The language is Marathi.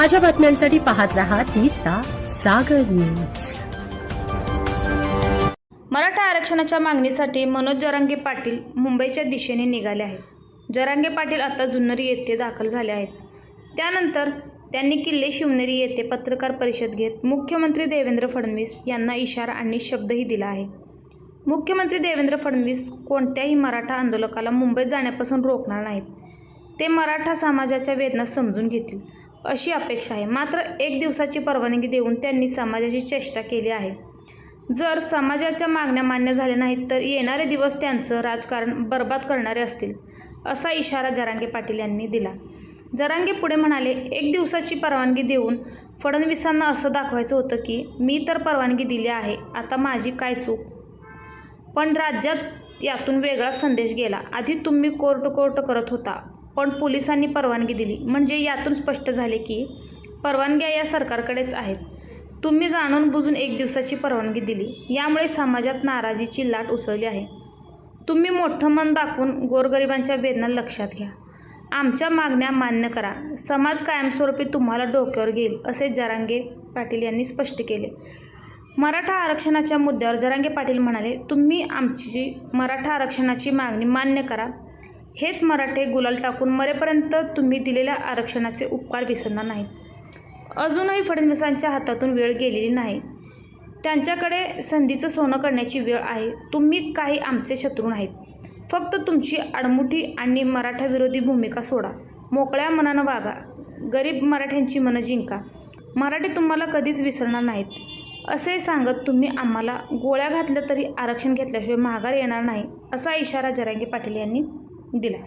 ताज्या बातम्यांसाठी पाहत रहा तिचा सागर न्यूज. मराठा आरक्षणाच्या मागणीसाठी मनोज जरांगे पाटील मुंबईच्या दिशेने निघाले आहेत. जरांगे पाटील आता जुन्नरी येथे दाखल झाले आहेत. त्यानंतर त्यांनी किल्ले शिवनेरी येथे पत्रकार परिषद घेत मुख्यमंत्री देवेंद्र फडणवीस यांना इशारा आणि शब्दही दिला आहे. मुख्यमंत्री देवेंद्र फडणवीस कोणत्याही मराठा आंदोलकाला मुंबईत जाण्यापासून रोखणार नाहीत. ते मराठा समाजाच्या वेदना समजून घेतील अशी अपेक्षा आहे. मात्र एक दिवसाची परवानगी देऊन त्यांनी समाजाची चेष्टा केली आहे. जर समाजाच्या मागण्या मान्य झाल्या नाहीत तर येणारे दिवस त्यांचं राजकारण बर्बाद करणारे असतील असा इशारा जरांगे पाटील यांनी दिला. जरांगे पुढे म्हणाले एक दिवसाची परवानगी देऊन फडणवीसांना असं दाखवायचं होतं की मी तर परवानगी दिली आहे आता माझी काय चूक? पण राज्यात यातून वेगळाच संदेश गेला. आधी तुम्ही कोर्ट कोर्ट करत होता पण पोलिसांनी परवानगी दिली. म्हणजे यातून स्पष्ट झाले की परवानग्या या सरकारकडेच आहेत. तुम्ही जाणून बुजून एक दिवसाची परवानगी दिली. यामुळे समाजात नाराजीची लाट उसळली आहे. तुम्ही मोठं मन दाखवून गोरगरिबांच्या वेदना लक्षात घ्या. आमच्या मागण्या मान्य करा. समाज कायमस्वरूपी तुम्हाला डोक्यावर घेईल असे जरांगे पाटील यांनी स्पष्ट केले. मराठा आरक्षणाच्या मुद्द्यावर जरांगे पाटील म्हणाले तुम्ही आमची मराठा आरक्षणाची मागणी मान्य करा. हेच मराठे गुलाल टाकून मरेपर्यंत तुम्ही दिलेल्या आरक्षणाचे उपकार विसरणार नाहीत. अजूनही फडणवीसांच्या हातातून वेळ गेलेली नाही. त्यांच्याकडे संधीचं सोनं करण्याची वेळ आहे. तुम्ही काही आमचे शत्रू नाहीत. फक्त तुमची आडमुठी आणि मराठाविरोधी भूमिका सोडा. मोकळ्या मनानं वागा. गरीब मराठ्यांची मनं जिंका. मराठी तुम्हाला कधीच विसरणार नाहीत. असे सांगत तुम्ही आम्हाला गोळ्या घातल्या तरी आरक्षण घेतल्याशिवाय माघार येणार नाही असा इशारा जरांगे पाटील यांनी दिला.